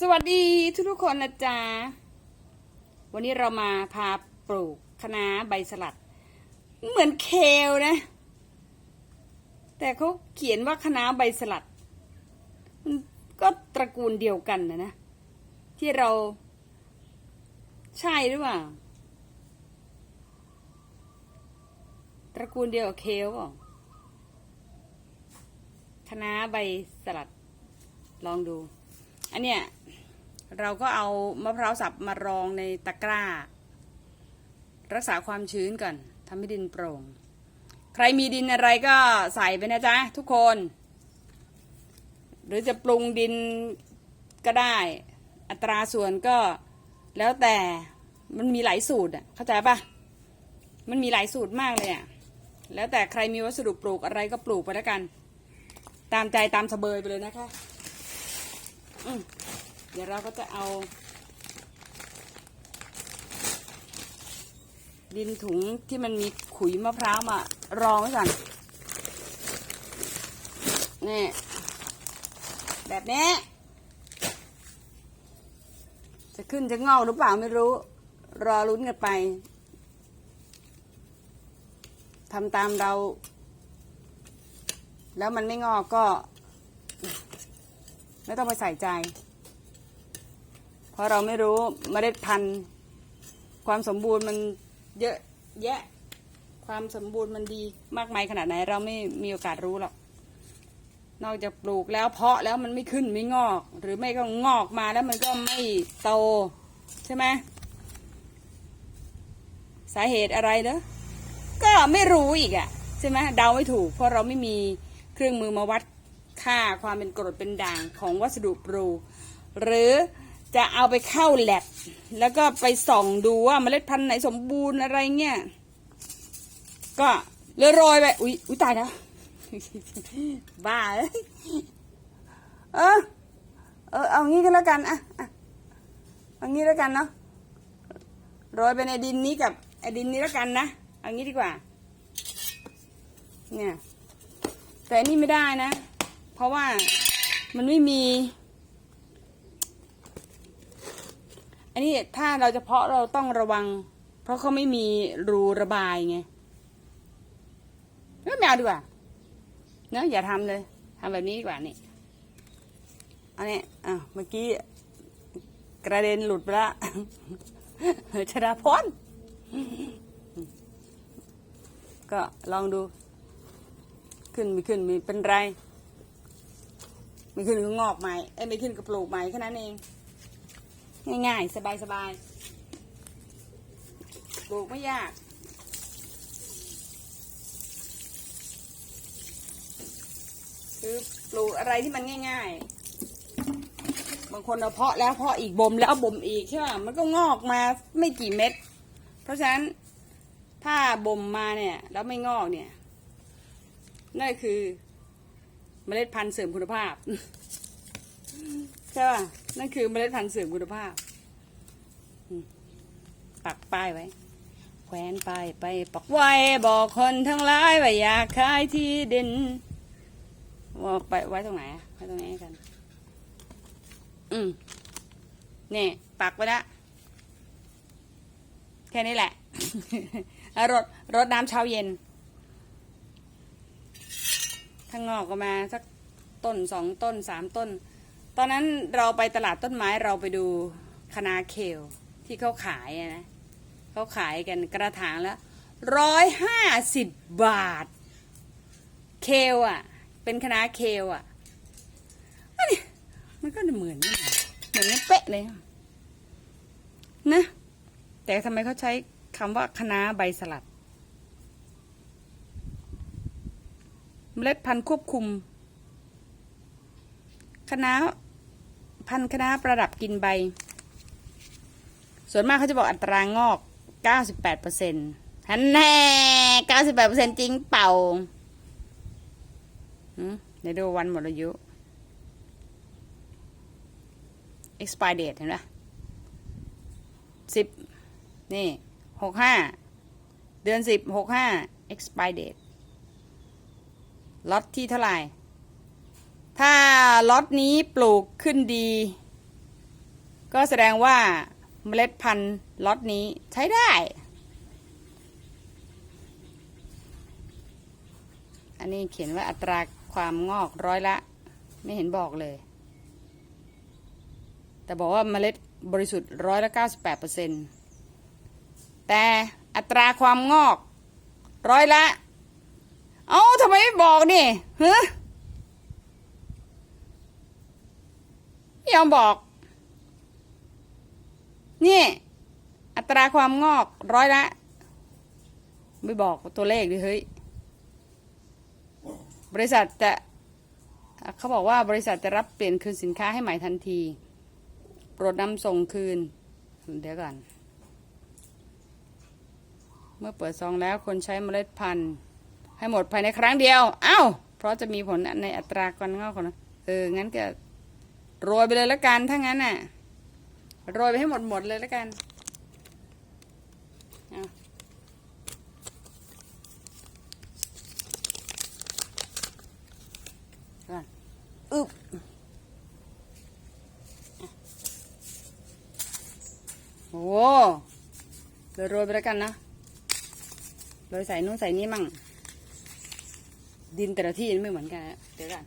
สวัสดีทุกทุกคนนะจ๊ะ วันนี้เรามาพาปลูกคะน้าใบสลัด เหมือนเคลนะ แต่เขาเขียนว่าคะน้าใบสลัด มันก็ตระกูลเดียวกันนะนะ ที่เรา ใช่หรือเปล่า ตระกูลเดียวกับเคลเปล่าคะน้าใบสลัด ลองดู อันเนี้ย เราก็เอามะพร้าวสับมารองในตะกร้า รักษาความชื้นก่อนทำให้ดินโปร่ง ใครมีดินอะไรก็ใส่ไปนะจ๊ะทุกคน หรือจะปรุงดินก็ได้ อัตราส่วนก็แล้วแต่มันมีหลายสูตรอะเข้าใจปะมันมีหลายสูตรมากเลยอะแล้วแต่ใครมีวัสดุปลูกอะไรก็ปลูกไปแล้วกัน ตามใจตามสเบยไปเลยนะคะ อืม เดี๋ยวเราก็จะเอา ดินถุงที่มันมีขุยมะพร้าวมารองไว้ก่อนนี่แบบนี้จะขึ้นจะงอกหรือเปล่าไม่รู้ รอลุ้นกันไปทำตามเรา แล้วมันไม่งอกก็ ไม่ต้องไปใส่ใจ เพราะเราไม่รู้เมล็ดพันธุ์ ความสมบูรณ์มันเยอะแยะ ความสมบูรณ์มันดีมากมายขนาดไหน เราไม่มีโอกาสรู้หรอกนอกจากปลูกแล้วเพาะแล้วมันไม่ขึ้นไม่งอก หรือไม่ก็งอกมาแล้วมันก็ไม่โตใช่ไหมสาเหตุอะไรเนอะก็ไม่รู้อีกอะใช่ไหมเดาไม่ถูก เพราะเราไม่มีเครื่องมือมาวัดค่าความเป็นกรดเป็นด่างของวัสดุปลูกหรือ จะเอาไปเข้าแลบแล้วก็ไปส่องดูว่าเมล็ดพันธุ์ไหนสมบูรณ์อะไรเงี้ย ก็เลยโรยไป อุ๊ยอุ๊ยตายแล้ว บ้าเออ เออ เอางี้ก็แล้วกันอะเอางี้แล้วกันเนาะ โรยไปในดินนี้กับไอ้ดินนี้แล้วกันนะ เอางี้ดีกว่า เนี่ย แต่นี่ไม่ได้นะ เพราะว่ามันไม่มี อันนี้ถ้าเราจะเพาะเราต้องระวัง เพราะเขาไม่มีรูระบายไงไม่เอาดีกว่าเนอะอย่าทำเลยทำแบบนี้ดีกว่านี่อันนี้อะเมื่อกี้กระเด็นหลุดไปละชดาพรก็ลองดู ขึ้นไม่ขึ้นไม่เป็นไร ไม่ขึ้นก็งอกใหม่เอ้ไม่ขึ้นก็ปลูกใหม่แค่นั้นเอง ง่าย ๆ สบายๆปลูกไม่ยาก คือปลูกอะไรที่มันง่าย ๆ บางคนเราเพาะแล้วเพาะอีกบ่มแล้วบ่มอีกใช่ป่ะมันก็งอกมาไม่กี่เม็ด เพราะฉะนั้นถ้าบ่มมาเนี่ยแล้วไม่งอกเนี่ยนั่นคือเมล็ดพันธุ์เสริมคุณภาพ ใช่ป่ะ นั่นคือเมล็ดพันธุ์เสริมคุณภาพ ปักป้ายไว้ แขวนป้ายไปปักไว้บอกคนทั้งหลายว่าอยากขายที่ดินว่าไปไว้ตรงไหนไว้ตรงไหนกัน อืมนี่ปักไว้ละแค่นี้แหละรดรดน้ำเช้าเย็น ข้างนอกก็มาสักต้นสองต้นสามต้น ตอนนั้นเราไปตลาดต้นไม้เราไปดูคณาเคลที่เขาขายนะเขาขายกันกระถางแล้วร้อยห้าสิบบาท เคลอะ เป็นคณะเคลอะอันนี้มันก็เหมือนเหมือนเป๊ะเลยนะแต่ทำไมเขาใช้คำว่าคณะใบสลัด เมล็ดพันธุ์ควบคุมคณะ พันธุ์คณะประดับกินใบ ส่วนมากเขาจะบอกอัตรางอก 98เปอร์เซ็นต์ฮันแน่98เปอร์เซ็นจริงเปล่าหืมเดี๋ยวดูวันหมดอายุ expire date เห็นไหมสิบนี่หกห้าเดือนสิบหกห้า expire date ล็อตที่เท่าไหร่ ถ้าล็อตนี้ปลูกขึ้นดี ก็แสดงว่าเมล็ดพันธุ์ล็อตนี้ใช้ได้ อันนี้เขียนว่าอัตราความงอกร้อยละ ไม่เห็นบอกเลย แต่บอกว่าเมล็ดบริสุทธิ์ร้อยละเก้าสิบแปดเปอร์เซ็นต์แต่อัตราความงอก ร้อยละ เอ้าทำไมไม่บอกนี่ฮะ ไม่ยอมบอก นี่ อัตราความงอกร้อยละ ไม่บอกตัวเลขดิเฮ้ย บริษัทจะเขาบอกว่าบริษัทจะรับเปลี่ยนคืนสินค้าให้ใหม่ทันทีโปรดนำส่งคืน เดี๋ยวก่อน เมื่อเปิดซองแล้วคนใช้เมล็ดพันธุ์ให้หมดภายในครั้งเดียว อ้าว เพราะจะมีผลในอัตราการงอกของ เออ งั้นก็ โรยไปเลยละกันถ้างั้นน่ะ โรยไปให้หมดหมดเลยละกันเอาก่อนอึบอะโอ้เดี๋ยวโรยไปแล้วกันนะ โรยใส่นู้นใส่นี่มั่ง ดินแต่ละที่ไม่เหมือนกันนะเดี๋ยวกัน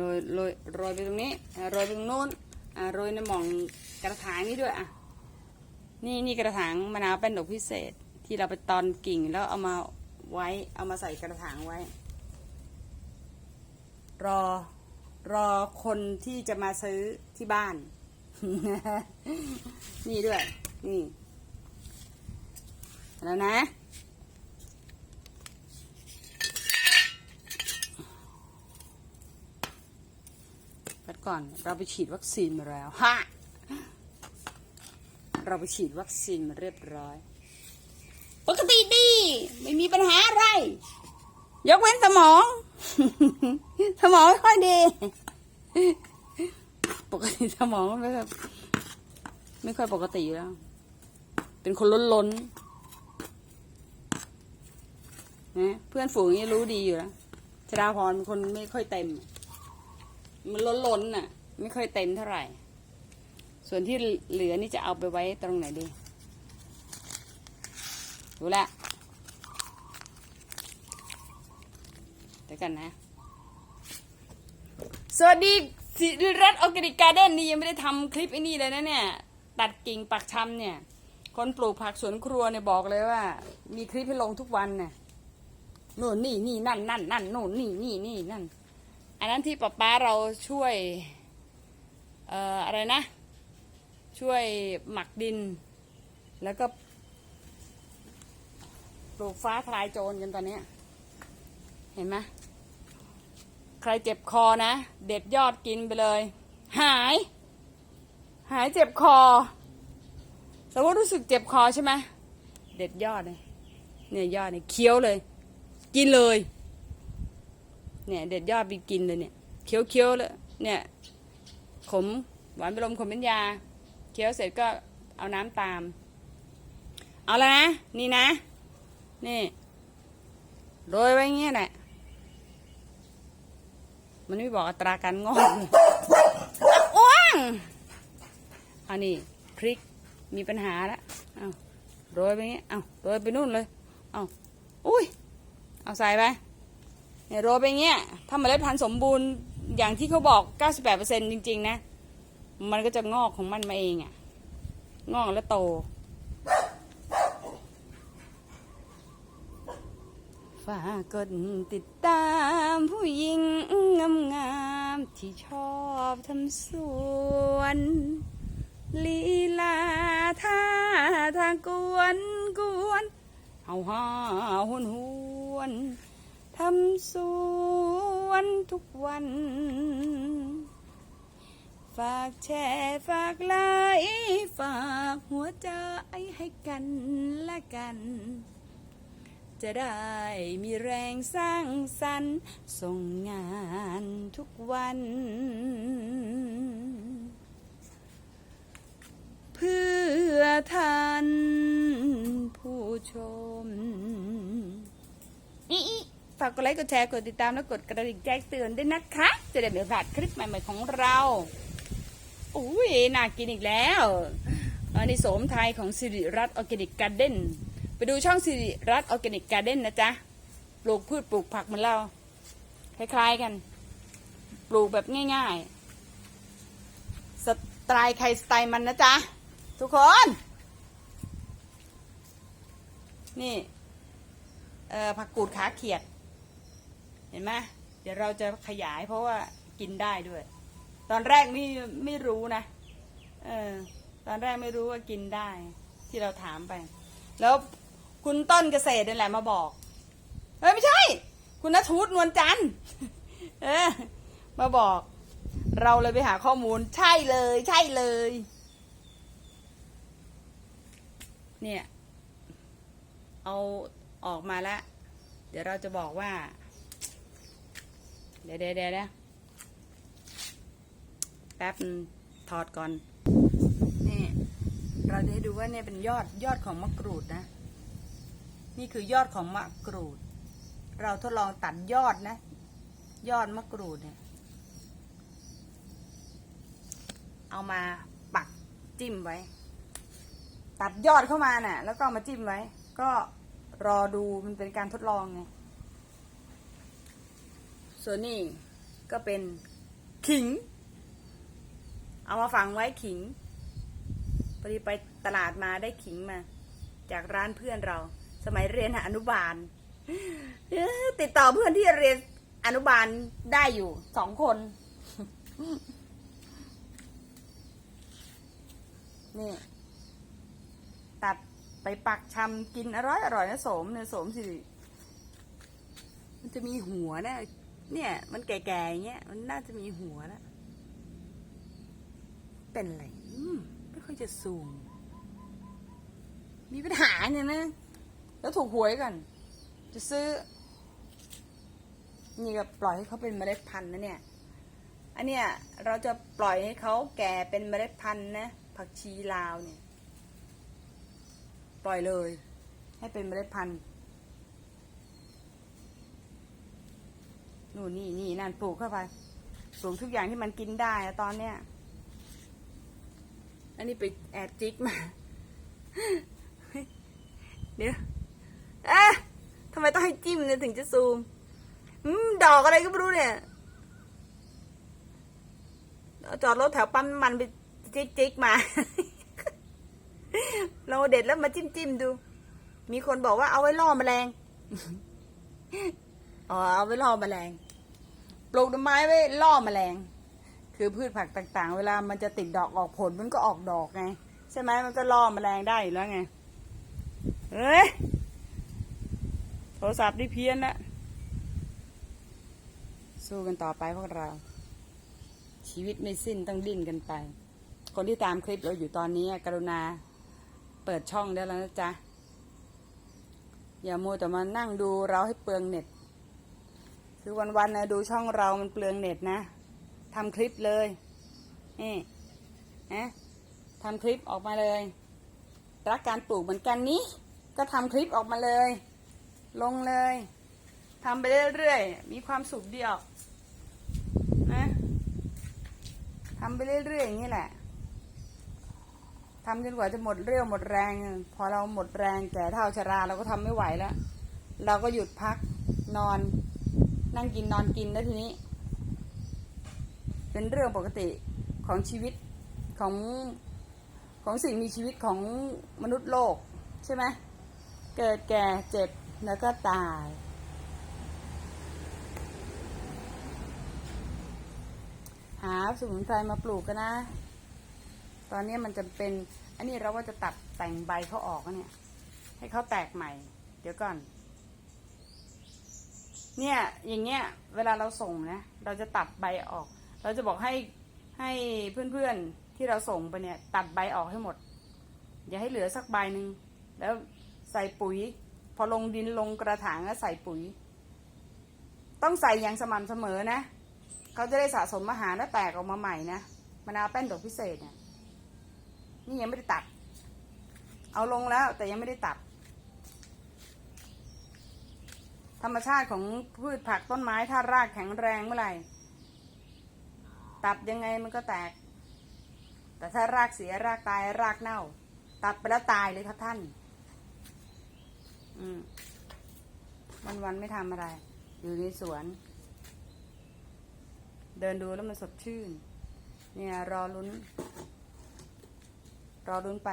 โรยโรยโรยไปตรงนี้อะโรยไปตรงโน้นอะโรยในหม่องกระถางนี้ด้วยอะนี่นี่กระถางมะนาวเป็นดอกพิเศษ ที่เราไปตอนกิ่งแล้วเอามาไว้เอามาใส่กระถางไว้ รอรอคนที่จะมาซื้อที่บ้าน นี่ด้วย นี่ แล้วนะ ก่อน เราไปฉีดวัคซีนมาแล้วฮะเราไปฉีดวัคซีนมาเรียบร้อย ปกติดี ไม่มีปัญหาอะไร ยกเว้นสมอง สมองไม่ค่อยดี ปกติสมองไม่แบบไม่ค่อยปกติแล้ว เป็นคนล้นล้นๆนะเพื่อนฝูงนี่รู้ดีอยู่แล้วชดาพรเป็นคนไม่ค่อยเต็ม มันล้นล้นๆน่ะ ไม่ค่อยเต็มเท่าไหร่ ส่วนที่เหลือนี่จะเอาไปไว้ตรงไหนดีรู้ละเดี๋ยวกันนะ สวัสดีสิริรัตน์ออร์แกนิกการ์เด้นนี่ยังไม่ได้ทำคลิปไอ้นี่เลยนะเนี่ย ตัดกิ่งปักชำเนี่ย คนปลูกผักสวนครัวเนี่ยบอกเลยว่า มีคลิปให้ลงทุกวันเนี่ยนู่นนี่นี่นั่นนั่นนั่นนู่นนี่นี่นี่นั่น อันนั้นที่ป๊าป๊าเราช่วยเอ่ออะไรนะ ช่วยหมักดิน แล้วก็ปลูกฟ้าทลายโจรกันตอนนี้ เห็นไหมใครเจ็บคอนะ เด็ดยอดกินไปเลย หาย หายเจ็บคอสมมติรู้สึกเจ็บคอใช่ไหมเด็ดยอดเลยเนี่ยยอดเนี่ยเคี้ยวเลย กินเลย เนี่ย เด็ดยอดไปกินเลยเนี่ยเคี้ยวเคี้ยวๆเลยเนี่ย ขมหวานเป็นลมขมเป็นยา เคี้ยวเสร็จก็เอาน้ำตาม เอาแล้วนะนี่นะ นี่โรยไว้เงี้ยแหละมันไม่บอกอัตราการงอกอ้วงอันนี้พริกมีปัญหาแล้วเอาโรยไปเงี้ยเอาโรยไปนู่นเลยเอาอุ้ย เอาใส่ไป เนี่ยโรยไปเงี้ย ถ้าเมล็ดพันธุ์สมบูรณ์อย่างที่เขาบอก 98%จริง ๆ นะ มันก็จะงอกของมันมาเองอะงอกแล้วโต ฝากกดติดตามผู้หญิงงามๆที่ชอบทำสวนลีลาท่าทางกวนกวนเฮาฮาหวนหวน ทำสวนทุกวัน ฝากแชร์ฝากไลค์ฝากหัวใจให้กันและกัน จะได้มีแรงสร้างสรรค์ส่งงานทุกวัน เพื่อท่านผู้ชมอีอากกดไลค์กดแชร์กดติดตามและกดกระดิ่งแจ้งเตือนด้วยนะคะ จะได้ไม่พลาดคลิปใหม่ๆของเราอุ้ยน่ากินอีกแล้วอันนี้โสมไทยของสิริรัตน์ออร์แกนิกการ์เด้นไปดูช่องสิริรัตน์ออร์แกนิกการ์เด้นนะจ๊ะปลูกพืชปลูกผักเหมือนเราคล้ายๆกัน ปลูกแบบง่ายๆสไตล์ใครสไตล์มันนะจ๊ะทุกคน นี่ เอ่อผักกูดขาเขียด เห็นไหมเดี๋ยวเราจะขยายเพราะว่ากินได้ด้วย ตอนแรกไม่ไม่รู้นะเออตอนแรกไม่รู้ว่ากินได้ ที่เราถามไป แล้วคุณต้นเกษตรนี่แหละมาบอกเอ้ยไม่ใช่ คุณนัทูตนวลจันทร์เออมาบอก เราเลยไปหาข้อมูลใช่เลย ใช่เลย เนี่ย เอาออกมาแล้ว เดี๋ยวเราจะบอกว่า เดี๋ยวเดี๋ยวเดี๋ยวแป๊บถอดก่อน นี่ เราจะให้ดูว่าเนี่ยเป็นยอดยอดของมะกรูดนะ นี่คือยอดของมะกรูด เราทดลองตัดยอดนะ ยอดมะกรูดเนี่ย เอามาปักจิ้มไว้ ตัดยอดเข้ามานะ่ะ แล้วก็มาจิ้มไว้ ก็รอดูมันเป็นการทดลองไง ส่วนนี้ก็เป็นขิง เอามาฝังไว้ขิงพอดีไปตลาดมาได้ขิงมา จากร้านเพื่อนเรา สมัยเรียนอนุบาล ติดต่อเพื่อนที่เรียนอนุบาลได้อยู่สองคน นี่ ตัดไปปักชำกินอร่อยอร่อยนะสมเนี่ยสมสิริมันจะมีหัวนะ เนี่ย มันแก่ๆอย่างเงี้ยมันน่าจะมีหัวแล้วเป็นอะไรไม่ค่อยจะสูง มีปัญหาเนี่ยนะ แล้วถูกหวยก่อนจะซื้อ นี่ก็ปล่อยให้เขาเป็นเมล็ดพันธุ์นะเนี่ย อันเนี้ยเราจะปล่อยให้เขาแก่เป็นเมล็ดพันธุ์นะผักชีลาวเนี่ย ปล่อยเลย ให้เป็นเมล็ดพันธุ์ นู่นนี่นี่นั่นปลูกเข้าไปปลูกทุกอย่างที่มันกินได้ตอนเนี้ย อันนี้ไปแอบจิกมา เดี๋ยวเอ๊ะทำไมต้องให้จิ้มเนี่ยถึงจะซูมอืมดอกอะไรก็ไม่รู้เนี่ยจอดรถแถวปั๊มน้ำมันไปจิกจิกมา เราเด็ดแล้วมาจิ้มจิ้มดู มีคนบอกว่าเอาไว้ล่อแมลง อ๋อ เอาไว้ล่อแมลง ปลูกต้นไม้ไว้ล่อแมลง คือพืชผักต่างๆ เวลามันจะติดดอกออกผลมันก็ออกดอกไง ใช่ไหมมันก็ล่อแมลงได้อยู่แล้วไงเฮ้ยโทรศัพท์นี่เพี้ยนละสู้กันต่อไปพวกเรา ชีวิตไม่สิ้นต้องดิ้นกันไป คนที่ตามคลิปเราอยู่ตอนนี้กรุณาเปิดช่องได้แล้วนะจ๊ะ อย่ามัวแต่มานั่งดูเราให้เปลืองเน็ต คือวันๆนะดูช่องเรามันเปลืองเน็ตนะทำคลิปเลย นี่นะทำคลิปออกมาเลย รักการปลูกเหมือนกันนี้ ก็ทำคลิปออกมาเลย ลงเลยทำไปเรื่อยๆ มีความสุขเดียวนะทำไปเรื่อยๆอย่างนี้แหละทำจนกว่าจะหมดเรี่ยวหมดแรง พอเราหมดแรงแก่เท่าชราเราก็ทำไม่ไหวแล้ว เราก็หยุดพักนอน นั่งกินนอนกินแล้วทีนี้ เป็นเรื่องปกติของชีวิตของของสิ่งมีชีวิตของมนุษย์โลก ใช่ไหมเกิดแก่เจ็บแล้วก็ตาย หาสมุนไพรมาปลูกกันนะ ตอนนี้มันจะเป็น อันนี้เราว่าจะตัดแต่งใบเขาออกเนี่ย ให้เขาแตกใหม่ เดี๋ยวก่อน เนี่ยอย่างเงี้ยเวลาเราส่งนะเราจะตัดใบออก เราจะบอกให้ให้เพื่อนๆที่เราส่งไปเนี่ย ตัดใบออกให้หมด อย่าให้เหลือสักใบหนึ่งแล้วใส่ปุ๋ย พอลงดินลงกระถางแล้วใส่ปุ๋ย ต้องใส่อย่างสม่ำเสมอนะเขาจะได้สะสมอาหารแล้วแตกออกมาใหม่นะมะนาวแป้นดอกพิเศษเนี่ยนี่ยังไม่ได้ตัด เอาลงแล้วแต่ยังไม่ได้ตัด ธรรมชาติของพืชผักต้นไม้ถ้ารากแข็งแรงเมื่อไหร่ ตัดยังไงมันก็แตก แต่ถ้ารากเสียรากตายรากเน่า ตัดไปแล้วตายเลยครับท่าน อืมวันวันไม่ทำอะไร อยู่ในสวน เดินดูแล้วมันสดชื่น เนี่ย รอลุ้น รอลุ้นไป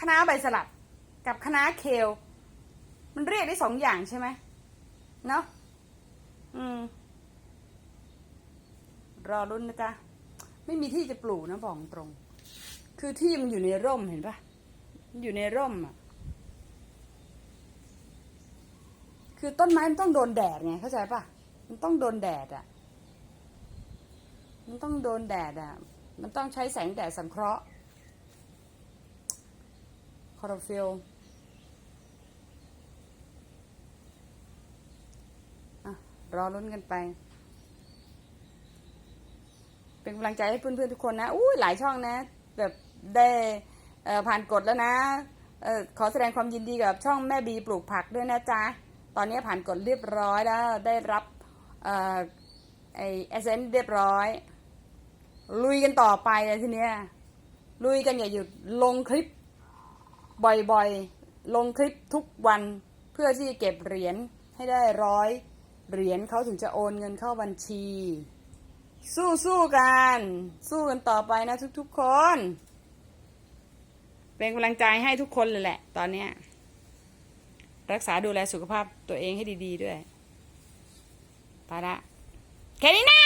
คณะใบสลัดกับคณะเคล มันเรียกได้สองอย่างใช่ไหมเนาะอืม รอรุ่นนะจ๊ะ ไม่มีที่จะปลูกนะบอกตรง คือที่มันอยู่ในร่มเห็นปะอยู่ในร่มอะ คือต้นไม้มันต้องโดนแดดไงเข้าใจปะมันต้องโดนแดดอะ มันต้องโดนแดดอะ มันต้องใช้แสงแดดสังเคราะห์คอโรฟิลอะ รอลุ้นกันไป เป็นกำลังใจให้เพื่อนๆทุกคนนะอุ้ยหลายช่องนะ แบบได้ผ่านกฎแล้วนะออขอแสดงความยินดีกับช่องแม่บีปลูกผักด้วยนะจ๊ะ ตอนนี้ผ่านกฎเรียบร้อยแล้ว ได้รับเอ่อไอเอเซนเรียบร้อย ลุยกันต่อไปเลยทีเนี้ยลุยกันอย่าหยุดลงคลิปบ่อยๆ ลงคลิปทุกวันเพื่อที่จะเก็บเหรียญให้ได้ร้อย เหรียญเขาถึงจะโอนเงินเข้าบัญชี สู้สู้กัน สู้กันต่อไปนะทุกๆคน เป็นกำลังใจให้ทุกคนเลยแหละ ตอนเนี้ยรักษาดูแลสุขภาพตัวเองให้ดี ๆ ด้วยไปละแค่นี้นะ